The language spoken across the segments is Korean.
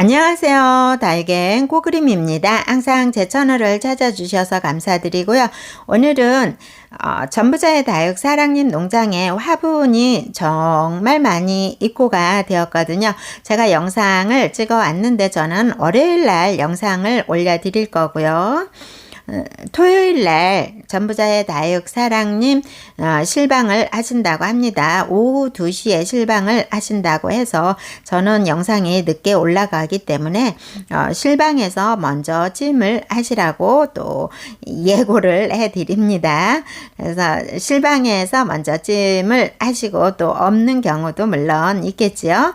안녕하세요. 달갱 꼬그림입니다. 항상 제 채널을 찾아주셔서 감사드리고요. 오늘은 어, 전부자의 다육 사랑님 농장에 화분이 정말 많이 입고가 되었거든요. 제가 영상을 찍어 왔는데 저는 월요일 날 영상을 올려드릴 거고요. 어, 토요일 날 전부자의 다육 사랑님 어, 실방을 하신다고 합니다. 오후 2시에 실방을 하신다고 해서 저는 영상이 늦게 올라가기 때문에 어, 실방에서 먼저 찜을 하시라고 또 예고를 해 드립니다. 그래서 실방에서 먼저 찜을 하시고 또 없는 경우도 물론 있겠지요.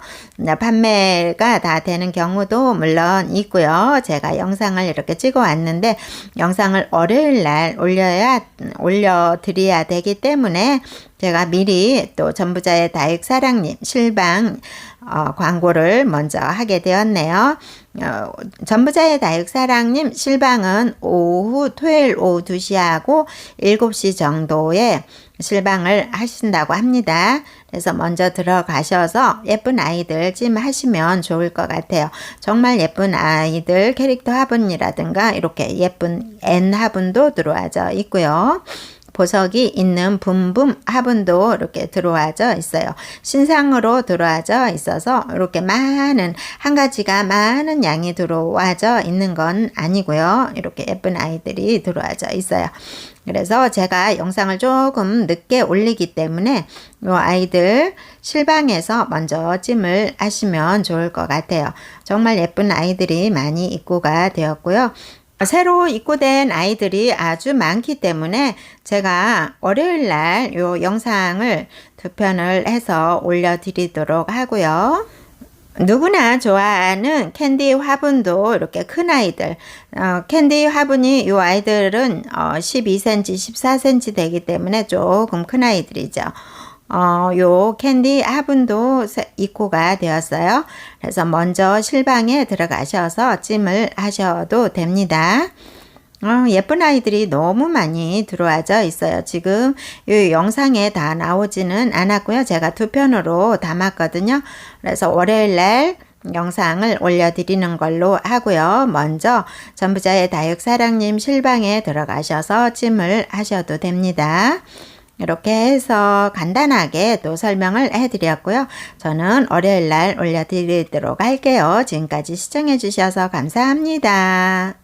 판매가 다 되는 경우도 물론 있고요. 제가 영상을 이렇게 찍어 왔는데 영상 을 월요일 날 올려야 올려드려야 되기 때문에 제가 미리 또 전부자의 다육 사랑님 실방 어, 광고를 먼저 하게 되었네요. 어, 전부자의 다육 사랑님 실방은 오후 토요일 오후 2시하고 7시 정도에 실방을 하신다고 합니다. 그래서 먼저 들어가셔서 예쁜 아이들 찜 하시면 좋을 것 같아요. 정말 예쁜 아이들 캐릭터 화분이라든가 이렇게 예쁜 N 화분도 들어와져 있고요. 보석이 있는 붐붐 화분도 이렇게 들어와져 있어요. 신상으로 들어와져 있어서 이렇게 많은 한 가지가 많은 양이 들어와져 있는 건 아니고요. 이렇게 예쁜 아이들이 들어와져 있어요. 그래서 제가 영상을 조금 늦게 올리기 때문에 이 아이들 실방에서 먼저 찜을 하시면 좋을 것 같아요. 정말 예쁜 아이들이 많이 입고가 되었고요. 새로 입고된 아이들이 아주 많기 때문에 제가 월요일 날이 영상을 두 편을 해서 올려드리도록 하고요. 누구나 좋아하는 캔디 화분도 이렇게 큰 아이들 어, 캔디 화분이 이 아이들은 어, 12cm 14cm 되기 때문에 조금 큰 아이들이죠 어, 요 캔디 화분도 입고가 되었어요 그래서 먼저 실방에 들어가셔서 찜을 하셔도 됩니다 어, 예쁜 아이들이 너무 많이 들어와져 있어요. 지금 이 영상에 다 나오지는 않았고요. 제가 두 편으로 담았거든요. 그래서 월요일 날 영상을 올려드리는 걸로 하고요. 먼저 전부자의 다육사랑님 실방에 들어가셔서 찜을 하셔도 됩니다. 이렇게 해서 간단하게 또 설명을 해드렸고요. 저는 월요일 날 올려드리도록 할게요. 지금까지 시청해주셔서 감사합니다.